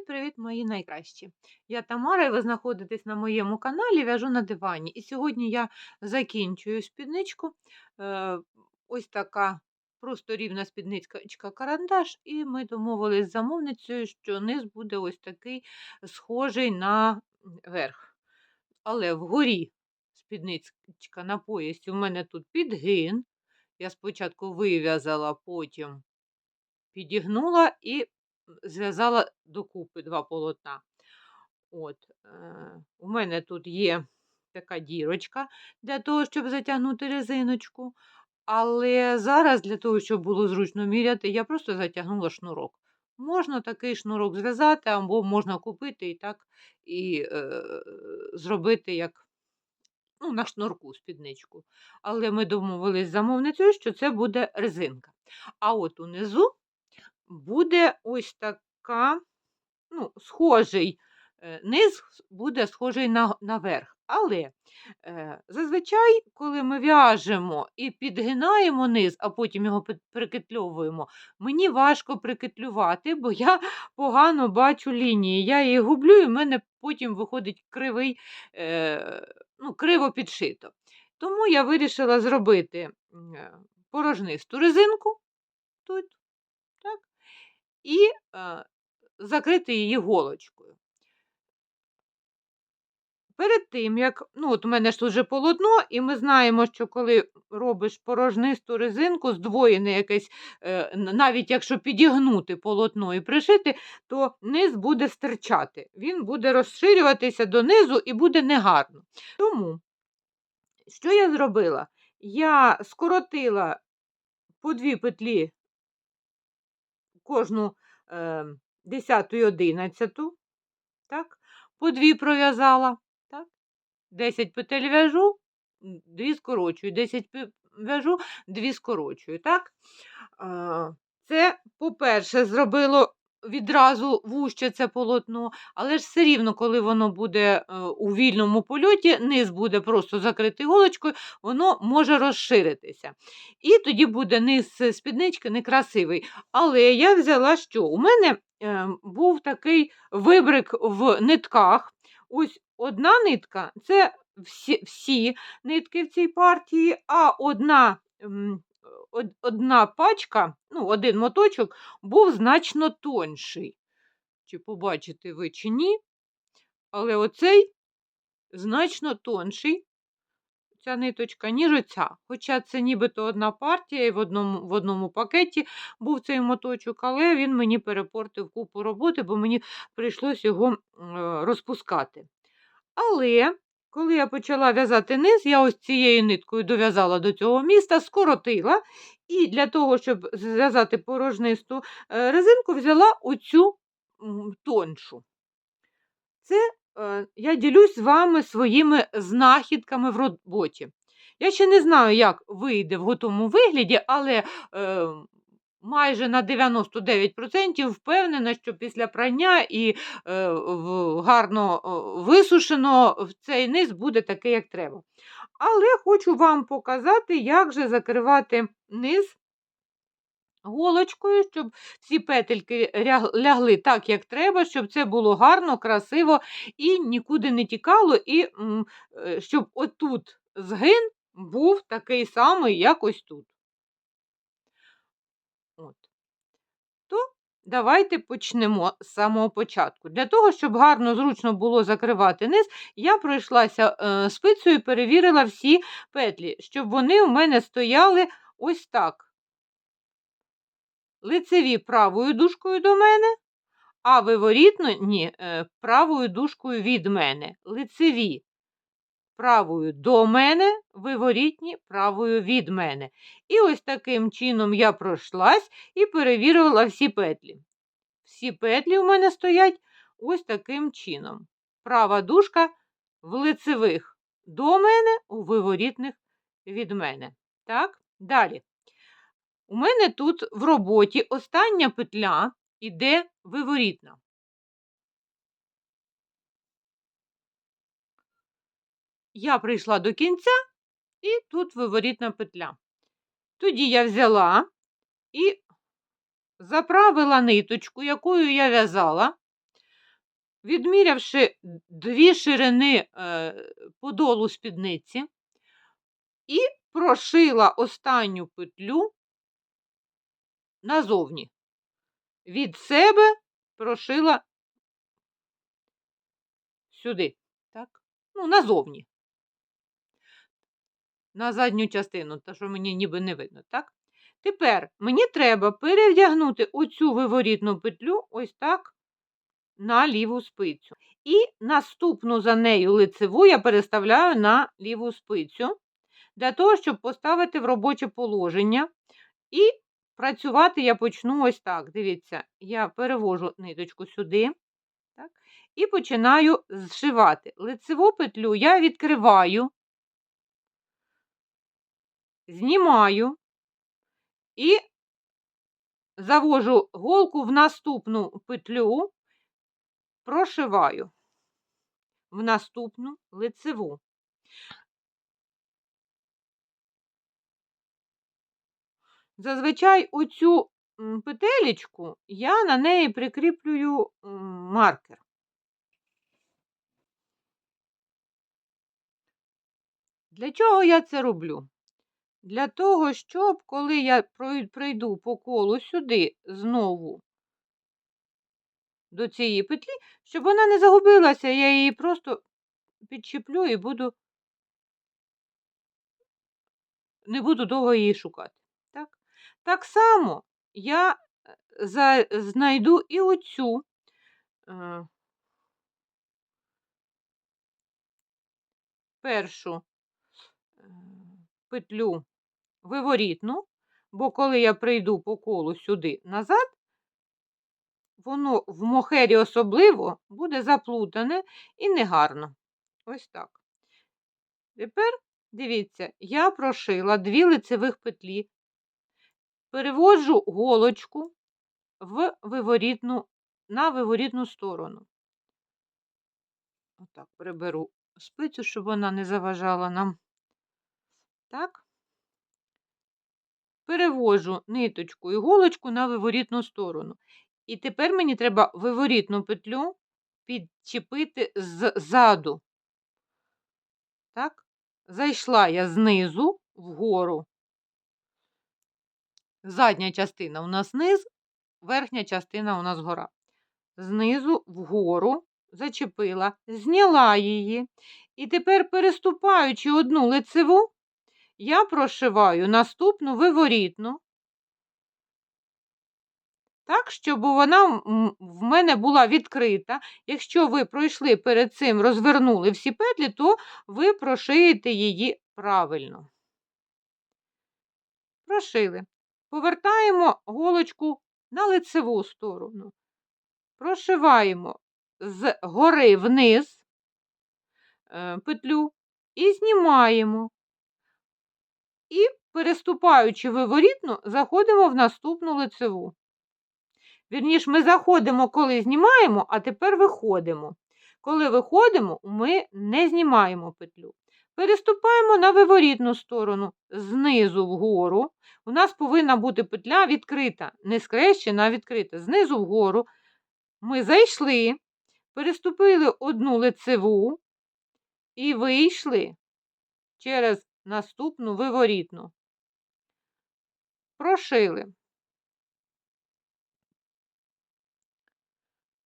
Привіт-привіт, мої найкращі! Я Тамара, і ви знаходитесь на моєму каналі В'яжу на дивані. І сьогодні я закінчую спідничку. Е, ось така просто рівна спідничка карандаш, і ми домовились з замовницею, що низ буде ось такий схожий на верх. Але вгорі спідничка на поясі у мене тут підгин. Я спочатку вив'язала, потім підігнула і зв'язала докупи два полотна. От, е, У мене тут є така дірочка для того, щоб затягнути резиночку. Але зараз, для того, щоб було зручно міряти, я просто затягнула шнурок. Можна такий шнурок зв'язати, або можна купити і так і е, зробити як ну, на шнурку спідничку. Але ми домовились з замовницею, що це буде резинка. А от унизу буде ось така, ну, схожий е, низ буде схожий на, на верх. Але е, зазвичай, коли ми в'яжемо і підгинаємо низ, а потім його прикитльовуємо, мені важко прикитлювати, бо я погано бачу лінії. Я її гублю, і в мене потім виходить кривий, е, ну, криво підшито. Тому я вирішила зробити е, порожнисту резинку тут і закрити її голочкою. Перед тим, як, ну, от у мене ж тут вже полотно, і ми знаємо, що коли робиш порожнисту резинку, здвоєне якесь, е, навіть якщо підігнути полотно і пришити, то низ буде стирчати. Він буде розширюватися донизу і буде негарно. Тому, що я зробила? Я скоротила по дві петлі кожну е, і одинадцяту, так, по дві пров'язала, так, 10 петель в'яжу, дві скорочую, 10 в'яжу, дві скорочую. так. Е, це, по-перше, зробило відразу вуще це полотно, але ж все рівно, коли воно буде е, у вільному польоті, низ буде просто закритий голочкою, воно може розширитися. І тоді буде низ спіднички некрасивий. Але я взяла, що у мене е, був такий вибрик в нитках. Ось одна нитка це всі, всі нитки в цій партії, а одна одна пачка, ну, один моточок був значно тонший. Чи побачите ви, чи ні? Але оцей значно тонший, ця ниточка, ніж оця. Хоча це нібито одна партія, і в одному в одному пакеті був цей моточок, але він мені перепортив купу роботи, бо мені прийшлося його розпускати. Але коли я почала в'язати низ, я ось цією ниткою дов'язала до цього міста, скоротила, і для того, щоб зв'язати порожнисту е, резинку, взяла оцю тоншу. Це е, я ділюсь з вами своїми знахідками в роботі. Я ще не знаю, як вийде в готовому вигляді, але е, майже на 99% впевнена, що після прання і е, гарно висушено цей низ буде такий, як треба. Але хочу вам показати, як же закривати низ голочкою, щоб всі петельки лягли так, як треба, щоб це було гарно, красиво і нікуди не тікало, і е, щоб отут згин був такий самий, як ось тут. От. То давайте почнемо з самого початку. Для того, щоб гарно, зручно було закривати низ, я пройшлася е, спицею і перевірила всі петлі, щоб вони у мене стояли ось так. Лицеві правою дужкою до мене, а виворітно ні, е, правою дужкою від мене. Лицеві правою до мене, виворітні правою від мене. І ось таким чином я пройшлась і перевірила всі петлі. Всі петлі у мене стоять ось таким чином. Права дужка в лицевих до мене, у виворітних від мене. Так, далі. У мене тут в роботі остання петля іде виворітна. я прийшла до кінця, і тут виворітна петля. Тоді я взяла і заправила ниточку, якою я в'язала, відмірявши дві ширини е, подолу спідниці, і прошила останню петлю назовні. Від себе прошила сюди, так? Ну, назовні. На задню частину, та що мені ніби не видно, так? Тепер мені треба перевдягнути оцю виворітну петлю ось так на ліву спицю. І наступну за нею лицеву я переставляю на ліву спицю, для того, щоб поставити в робоче положення. І працювати я почну ось так. Дивіться, я перевожу ниточку сюди так, і починаю зшивати. Лицеву петлю я відкриваю, знімаю і завожу голку в наступну петлю, прошиваю в наступну лицеву. Зазвичай оцю петелечку я на неї прикріплюю маркер. Для чого я це роблю? Для того, щоб коли я пройду по колу сюди знову до цієї петлі, щоб вона не загубилася, я її просто підчеплю і буду не буду довго її шукати. Так, так само я е, за, знайду і оцю е, першу е, петлю виворітну, бо коли я прийду по колу сюди назад, воно в мохері особливо буде заплутане і негарно. Ось так. Тепер, дивіться, я прошила дві лицевих петлі, переводжу голочку в виворітну, на виворітну сторону. Отак, приберу спицю, щоб вона не заважала нам. Так. Перевожу ниточку і голочку на виворітну сторону. І тепер мені треба виворітну петлю підчепити ззаду. Так? Зайшла я знизу вгору. Задня частина у нас низ, верхня частина у нас гора. Знизу вгору зачепила, зняла її. І тепер, переступаючи одну лицеву, я прошиваю наступну виворітну, так, щоб вона в мене була відкрита. Якщо ви пройшли перед цим, розвернули всі петлі, то ви прошиєте її правильно. Прошили. Повертаємо голочку на лицеву сторону. Прошиваємо з гори вниз е, петлю і знімаємо. І, переступаючи виворітну, заходимо в наступну лицеву. Вірніше, ми заходимо, коли знімаємо, а тепер виходимо. Коли виходимо, ми не знімаємо петлю. Переступаємо на виворітну сторону, знизу вгору. У нас повинна бути петля відкрита, не скрещена, а відкрита. Знизу вгору ми зайшли, переступили одну лицеву і вийшли через наступну виворітну. Прошили.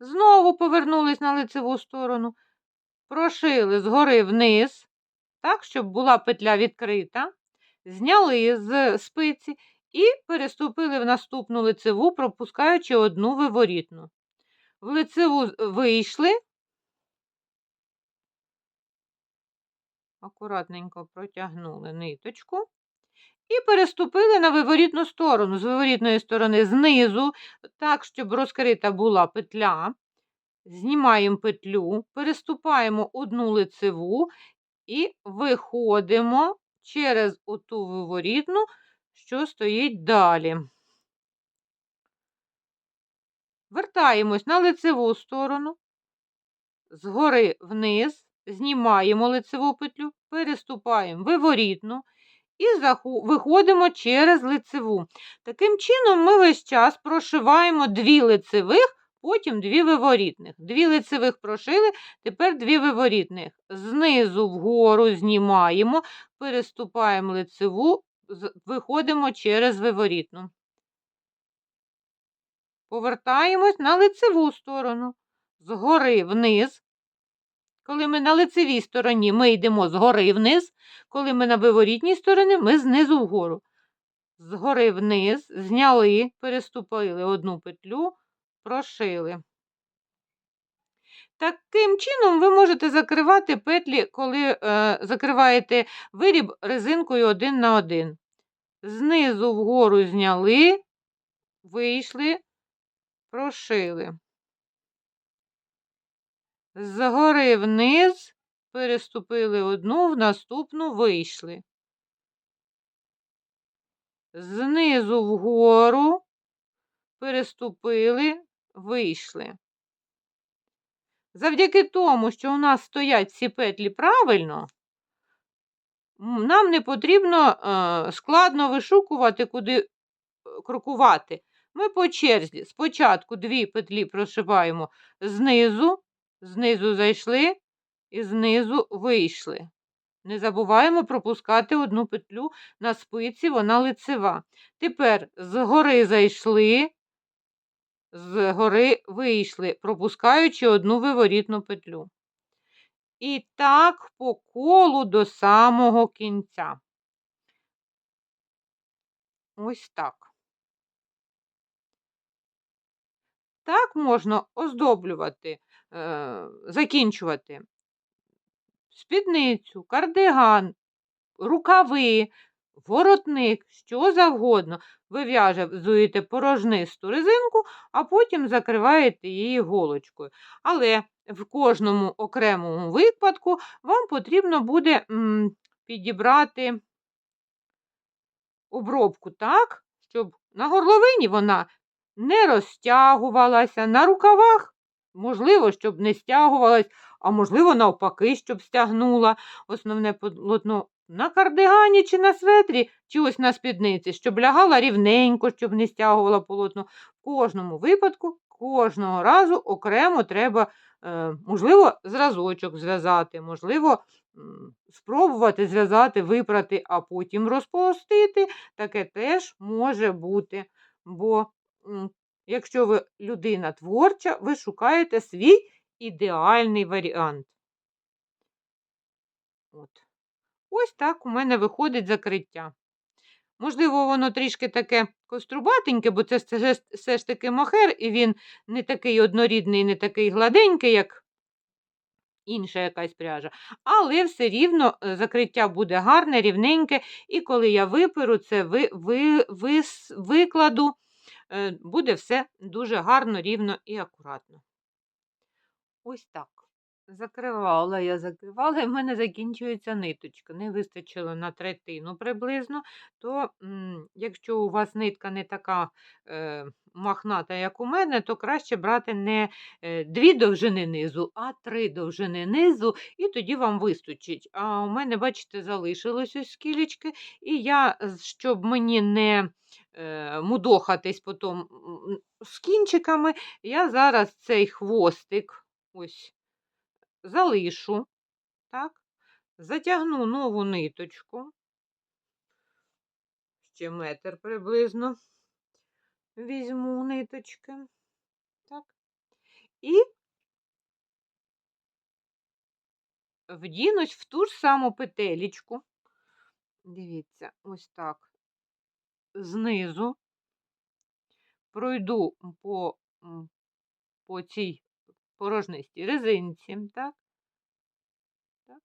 Знову повернулись на лицеву сторону, прошили згори вниз, так, щоб була петля відкрита, зняли з спиці і переступили в наступну лицеву, пропускаючи одну виворітну. В лицеву вийшли, акуратненько протягнули ниточку. І переступили на виворітну сторону. З виворітної сторони знизу, так, щоб розкрита була петля. Знімаємо петлю, переступаємо одну лицеву і виходимо через оту виворітну, що стоїть далі. Вертаємось на лицеву сторону, згори вниз, знімаємо лицеву петлю, переступаємо виворітну і виходимо через лицеву. Таким чином, ми весь час прошиваємо дві лицевих потім дві виворітних. Дві лицевих прошили, тепер дві виворітних. Знизу вгору знімаємо, переступаємо лицеву, виходимо через виворітну. Повертаємось на лицеву сторону. Згори вниз. Коли ми на лицевій стороні, ми йдемо згори вниз. Коли ми на виворітній стороні, ми знизу вгору. Згори вниз, зняли, переступили одну петлю, прошили. Таким чином ви можете закривати петлі, коли е, закриваєте виріб резинкою один на один. Знизу вгору зняли, вийшли, прошили. Згори вниз, переступили одну, в наступну вийшли. Знизу вгору, переступили, вийшли. Завдяки тому, що у нас стоять ці петлі правильно, нам не потрібно е, складно вишукувати, куди е, крокувати. Ми по черзі спочатку дві петлі прошиваємо знизу, знизу зайшли і знизу вийшли. Не забуваємо пропускати одну петлю на спиці, вона лицева. Тепер згори зайшли, згори вийшли, пропускаючи одну виворітну петлю. І так по колу до самого кінця. Ось так. Так можна оздоблювати, закінчувати спідницю, кардиган, рукави, воротник, що завгодно. Ви в'яжете порожнисту резинку, а потім закриваєте її голочкою. Але в кожному окремому випадку вам потрібно буде м, підібрати обробку так, щоб на горловині вона не розтягувалася, на рукавах, можливо, щоб не стягувалась, а можливо, навпаки, щоб стягнула основне полотно на кардигані чи на светрі, чи ось на спідниці, щоб лягала рівненько, щоб не стягувала полотно. В кожному випадку, кожного разу окремо треба, е, можливо, зразочок зв'язати, можливо, спробувати зв'язати, випрати, а потім розпустити. Таке теж може бути. Бо якщо ви людина творча, ви шукаєте свій ідеальний варіант. От. Ось так у мене виходить закриття. Можливо, воно трішки таке кострубатеньке, бо це все ж- таки мохер, і він не такий однорідний, не такий гладенький, як інша якась пряжа. Але все рівно е, закриття буде гарне, рівненьке, і коли я виперу це ви, ви, вис- викладу, буде все дуже гарно, рівно і акуратно. Ось так. Закривала я, закривала, і в мене закінчується ниточка. Не вистачило на третину приблизно. То, якщо у вас нитка не така е, махната, як у мене, то краще брати не е, дві довжини низу, а три довжини низу, і тоді вам вистачить. А у мене, бачите, залишилось ось скілечки, і я, щоб мені не е, мудохатись потім з кінчиками, я зараз цей хвостик ось залишу, так, затягну нову ниточку, ще метр приблизно візьму ниточки, так, і вдінусь в ту ж саму петелечку. Дивіться, ось так, знизу пройду по, по цій порожнистій резинці, так, так,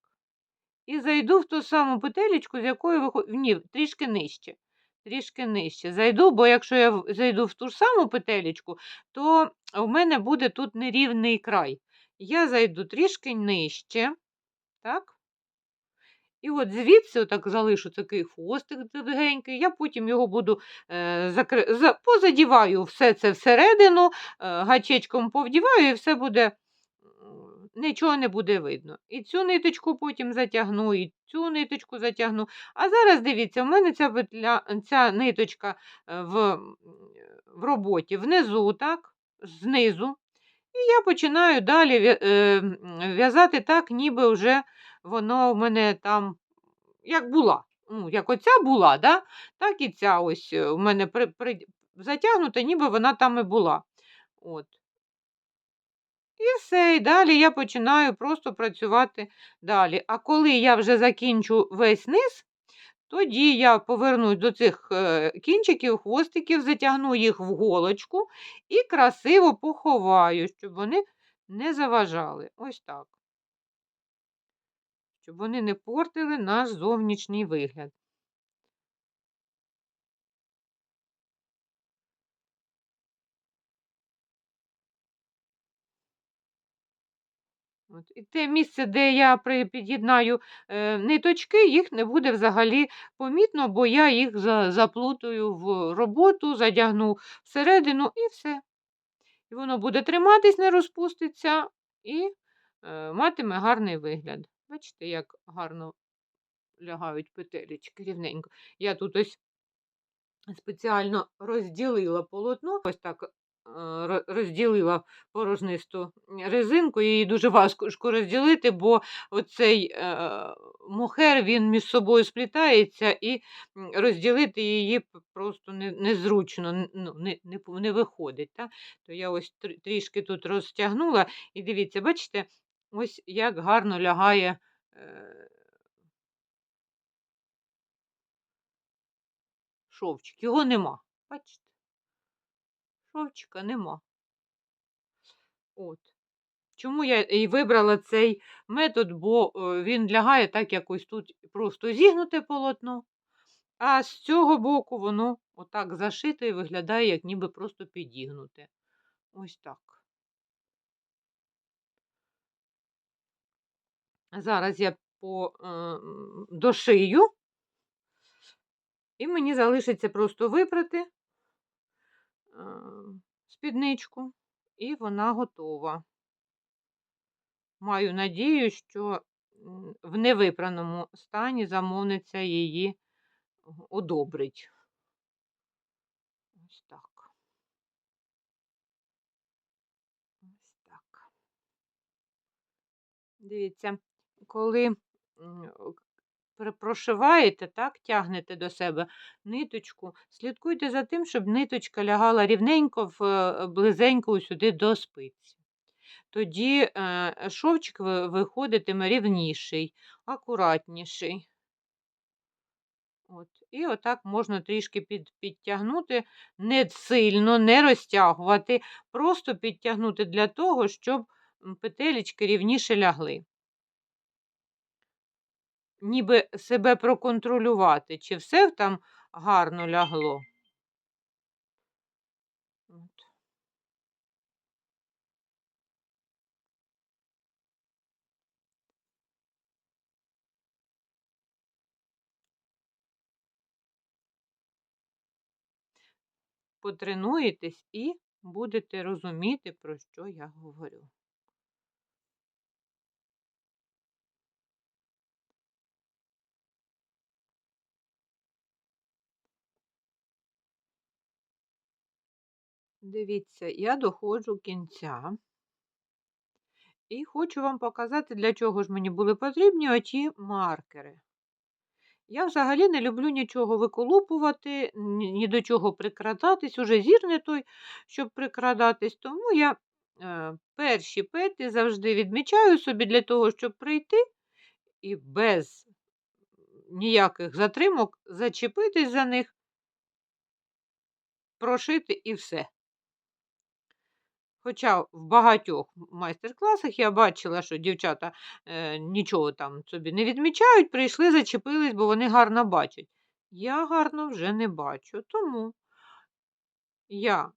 і зайду в ту саму петелечку, з якої виходить, ні, трішки нижче. Трішки нижче. Зайду, бо якщо я зайду в ту ж саму петелечку, то у мене буде тут нерівний край. Я зайду трішки нижче, так? І от звідси отак залишу такий хвостик довгенький, я потім його буду е, закри... за... позадіваю все це всередину, е, гачечком повдіваю, і все буде, нічого не буде видно. І цю ниточку потім затягну, і цю ниточку затягну. А зараз дивіться, у мене ця, петля... ця ниточка е, в... в роботі внизу, так, знизу. І я починаю далі е, в'язати так, ніби вже воно в мене там як була. Ну, як оця була, да? так і ця ось е, у мене при, при, затягнута, ніби вона там і була. От. І все, і далі я починаю просто працювати далі. А коли я вже закінчу весь низ, тоді я повернусь до цих е, кінчиків, хвостиків, затягну їх в голочку і красиво поховаю, щоб вони не заважали. Ось так. Щоб вони не портили наш зовнішній вигляд. От. І те місце, де я під'єднаю е, ниточки, їх не буде взагалі помітно, бо я їх за- заплутаю в роботу, задягну всередину і все. І воно буде триматись, не розпуститься і е, матиме гарний вигляд. Бачите, як гарно лягають петелечки рівненько. Я тут ось спеціально розділила полотно, ось так розділила порожнисту резинку, її дуже важко розділити, бо оцей е, мохер він між собою сплітається, і розділити її просто незручно, ну, не, не, не виходить. Та? То я ось трішки тут розтягнула, і дивіться, бачите, ось як гарно лягає. е, Шовчик, його нема. Бачите? Шовчика нема. От. Чому я і вибрала цей метод, бо е, він лягає так, як ось тут просто зігнуте полотно, а з цього боку воно отак зашите і виглядає, як ніби просто підігнуте. Ось так. Зараз я по, е, дошию, і мені залишиться просто випрати е, спідничку, і вона готова. Маю надію, що в невипраному стані замовниця її одобрить. Ось так. Ось так. Дивіться, коли прошиваєте, так, тягнете до себе ниточку, слідкуйте за тим, щоб ниточка лягала рівненько в, е, близенько сюди до спиці. Тоді е, шовчик виходитиме рівніший, акуратніший. От. І отак можна трішки під, підтягнути, не сильно, не розтягувати, просто підтягнути для того, щоб петелечки рівніше лягли. Ніби себе проконтролювати, чи все там гарно лягло. От. Потренуєтесь і будете розуміти, про що я говорю. Дивіться, я доходжу кінця. І хочу вам показати, для чого ж мені були потрібні оті маркери. Я взагалі не люблю нічого виколупувати, ні, до чого прикрадатись, уже зір той, щоб прикрадатись, тому я е, перші петлі завжди відмічаю собі для того, щоб прийти і без ніяких затримок зачепитись за них, прошити і все. Хоча в багатьох майстер-класах я бачила, що дівчата е, нічого там собі не відмічають, прийшли, зачепились, бо вони гарно бачать. Я гарно вже не бачу, тому я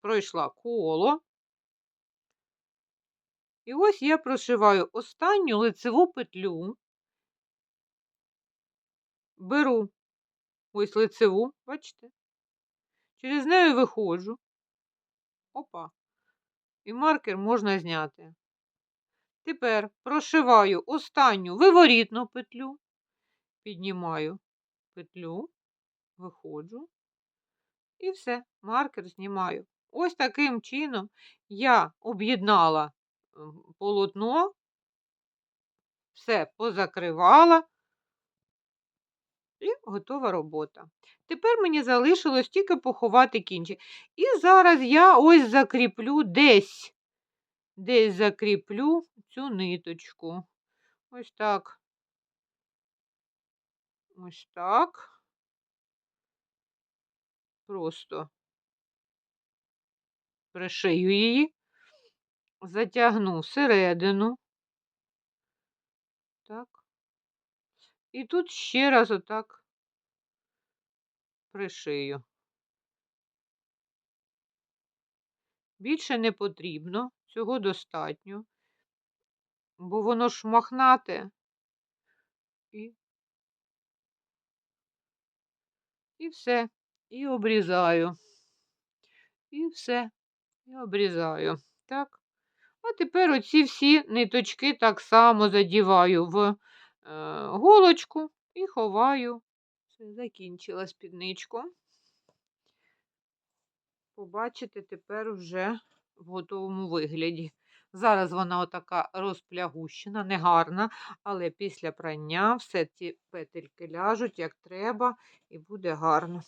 пройшла коло. І ось я прошиваю останню лицеву петлю, беру ось лицеву, бачите, через неї виходжу. Опа. І маркер можна зняти. Тепер прошиваю останню виворітну петлю, піднімаю петлю, виходжу і все, маркер знімаю. Ось таким чином я об'єднала полотно, все позакривала і готова робота. Тепер мені залишилось тільки поховати кінчик. І зараз я ось закріплю десь, десь закріплю цю ниточку. Ось так. Ось так. Просто пришию її, затягну всередину. Так. І тут ще раз отак пришию. Більше не потрібно, цього достатньо, бо воно ж мохнате і, і все. І обрізаю. І все. І обрізаю. Так. А тепер оці всі ниточки так само задіваю в голочку і ховаю. Закінчила спідничку. Побачите тепер вже в готовому вигляді. Зараз вона отака розплягущена, негарна, але після прання все ці петельки ляжуть як треба, і буде гарно.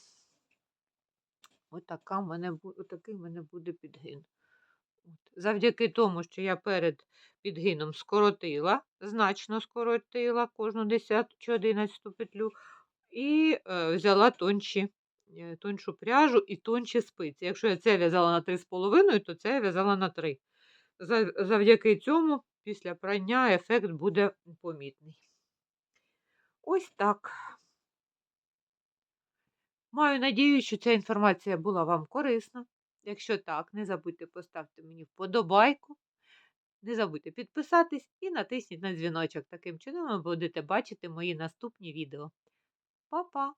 Отакий в мене буде підгин. От. Завдяки тому, що я перед підгином скоротила, значно скоротила кожну 10 чи 11 петлю, і е, взяла тонші, е, тоншу пряжу і тонші спиці. Якщо я це в'язала на 3,5, то це я в'язала на 3. Завдяки цьому після прання ефект буде помітний. Ось так. Маю надію, що ця інформація була вам корисна. Якщо так, не забудьте поставити мені вподобайку. Не забудьте підписатись і натисніть на дзвіночок. Таким чином ви будете бачити мої наступні відео. Па-па!